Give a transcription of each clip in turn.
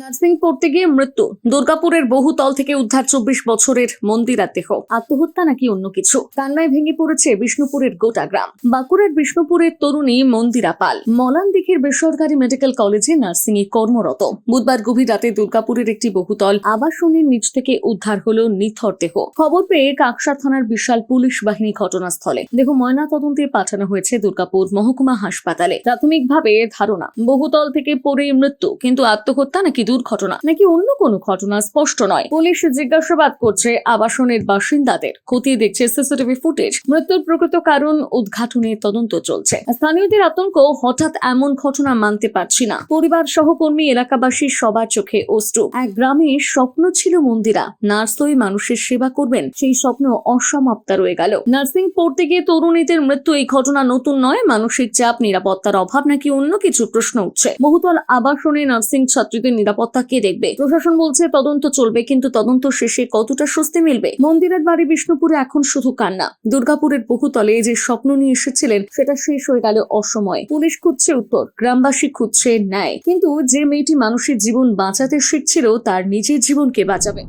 Nursing পড়তে গিয়ে মৃত্যু। দুর্গাপুরের বহুতল থেকে উদ্ধার চব্বিশ বছরের মন্দিরার দেহ। আত্মহত্যা নাকি অন্য কিছু? কান্নায় ভেঙে পড়েছে বিষ্ণুপুরের গোটা গ্রাম। বাঁকুড়ার বিষ্ণুপুরের তরুণী মন্দিরা পাল। মলান দিঘির বেসরকারি মেডিকেল কলেজে নার্সিং এ কর্মরত। বুধবার গভীর রাতে দুর্গাপুরের একটি বহুতল আবাসনের নিচ থেকে উদ্ধার হলো নিথর দেহ। খবর পেয়ে কাকসা থানার বিশাল পুলিশ বাহিনী ঘটনাস্থলে। দেহ ময়না তদন্তে পাঠানো হয়েছে দুর্গাপুর মহকুমা হাসপাতালে। প্রাথমিকভাবে ধারণা, বহুতল থেকে পড়ে মৃত্যু, কিন্তু আত্মহত্যা নাকি দুর্ঘটনা। নাকি অন্য কোনো ঘটনা স্পষ্ট নয়। পুলিশ জিজ্ঞাসাবাদ করছে আবাসনের বাসিন্দাদের। খতিয়ে দেখছে সিসিটিভি ফুটেজ। মৃত্যুর প্রকৃত কারণ উদ্ঘাটনের তদন্ত চলছে। স্থানীয়দের আতঙ্ক হঠাৎ এমন ঘটনা মানতে পারছি না। পরিবার সহকর্মী এলাকাবাসী সবার চোখে অশ্রু। এক গ্রামে স্বপ্ন ছিল মন্দিরা। নার্স হয়ে মানুষের সেবা করবেন। সেই স্বপ্ন অসমাপ্তা রয়ে গেল। নার্সিং পড়তে গিয়ে তরুণীদের মৃত্যু এই ঘটনা নতুন নয়। মানসিক চাপ, নিরাপত্তার অভাব নাকি অন্য কিছু প্রশ্ন উঠছে। বহুতল আবাসনে নার্সিং ছাত্রীদের নিরাপত্তা কে দেখবে। প্রশাসন বলছে তদন্ত চলবে কিন্তু তদন্ত শেষে কতটা স্বস্তি মিলবে? মন্দিরের বাড়ি বিষ্ণুপুরে এখন শুধু কান্না। দুর্গাপুরের বহুতলে যে স্বপ্ন নিয়ে এসেছিলেন সেটা শেষ হয়ে গেল অসময়ে। পুলিশ খুঁজছে উত্তর গ্রামবাসী খুঁজছে ন্যায়। কিন্তু যে মেয়েটি মানুষের জীবন বাঁচাতে শিখছিল তার নিজের জীবনকে বাঁচাবে?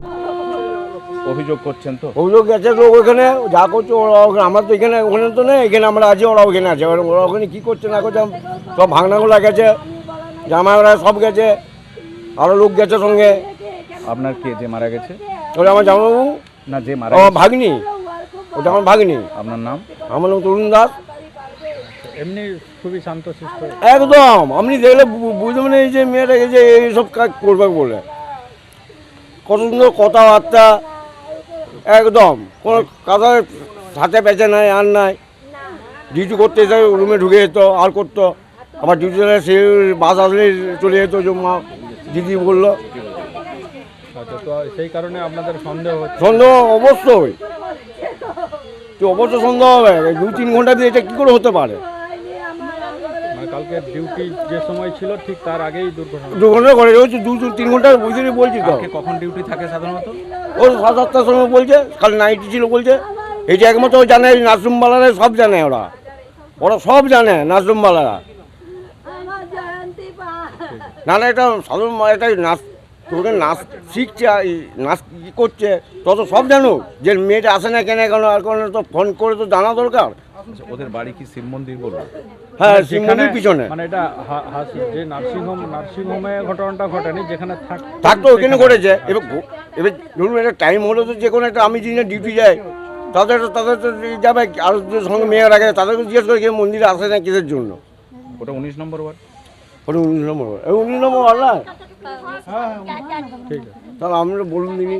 অভিযোগ করছেন তো? অভিযোগ গেছে তো ওখানে যা করছে ওরা ওখানে আমরা তো এখানে ওখানে তো নেই এখানে আমরা আছি ওরা ওখানে আছে। ওরা ওখানে কী করছে না করছে সব ভাঙনাগুলো গেছে জামাইরা সব গেছে। আরও লোক গেছে সঙ্গে। আপনার কে যে মারা গেছে? ওটা আমার জামাইবাবু। না যে মারা আমার ভাগ্নি। ওটা আমার ভাগ্নি। আপনার নাম? আমার নাম তরুণ দাস। এমনি খুবই শান্তশিষ্ট একদম। আপনি দেখলে বুঝতে মানে এই যে মেয়েটা এই যে এইসব কাজ করবে বলে। কত সুন্দর কথাবার্তা। একদম। কোনো কাদার হাতে পেঁচে নাই আর নাই। ডিউটি করতে এসে রুমে ঢুকে যেত আর করতো। আবার ডিউটি সে বাস আসলে চলে যেত যে মা দিদি বলল। আচ্ছা তো সেই কারণে আপনাদের সন্দেহ সন্দেহ অবশ্যই। তো অবশ্যই সন্দেহ হবে। এই দু তিন ঘণ্টা দিয়ে এটা কী করে হতে পারে? মানে কালকে ডিউটি যে সময় ছিল ঠিক তার আগেই দুর্ঘটনা। দু তিন ঘণ্টা বলছি তো। কালকে কখন ডিউটি থাকে সাধারণত? ও সাত আটটার সময় বলছে কাল নাইটি ছিল বলছে। একমাত্র জানে সব জানে ওরা। ওরা সব জানে না না এটা সাধারণ মা- এটা নাচ তোকে নাচ শিখছে নাচ কী করছে তত সব জানো যে মেয়েটা আসে না কেন কেন আর কোনো তো ফোন করে তো জানা দরকার। আচ্ছা, ওদের বাড়ি কি শিব মন্দির বলব হ্যাঁ মানে শিব মন্দির পিছনে। মানে এটা যে নার্সিংহোম নার্সিংহোমে ঘটনাটা ঘটেনি যেখানে থাকতো ওখানে করেছে এবার এবার ধরুন একটা টাইম হলো তো যে কোনো একটা আমি যিনি ডিউটি যাই তাদের তাদের তো যাবে আর সঙ্গে মেয়েরা গেছে তাদেরকে জিজ্ঞেস করে কেউ মন্দিরে আসে না কিসের জন্য। ওটা উনিশ নম্বর ওয়ার্ড? ওটা উনিশ নম্বর এই উনিশ নম্বর আল্লাহ ঠিক আছে তাহলে আমরা বলুন দিনি।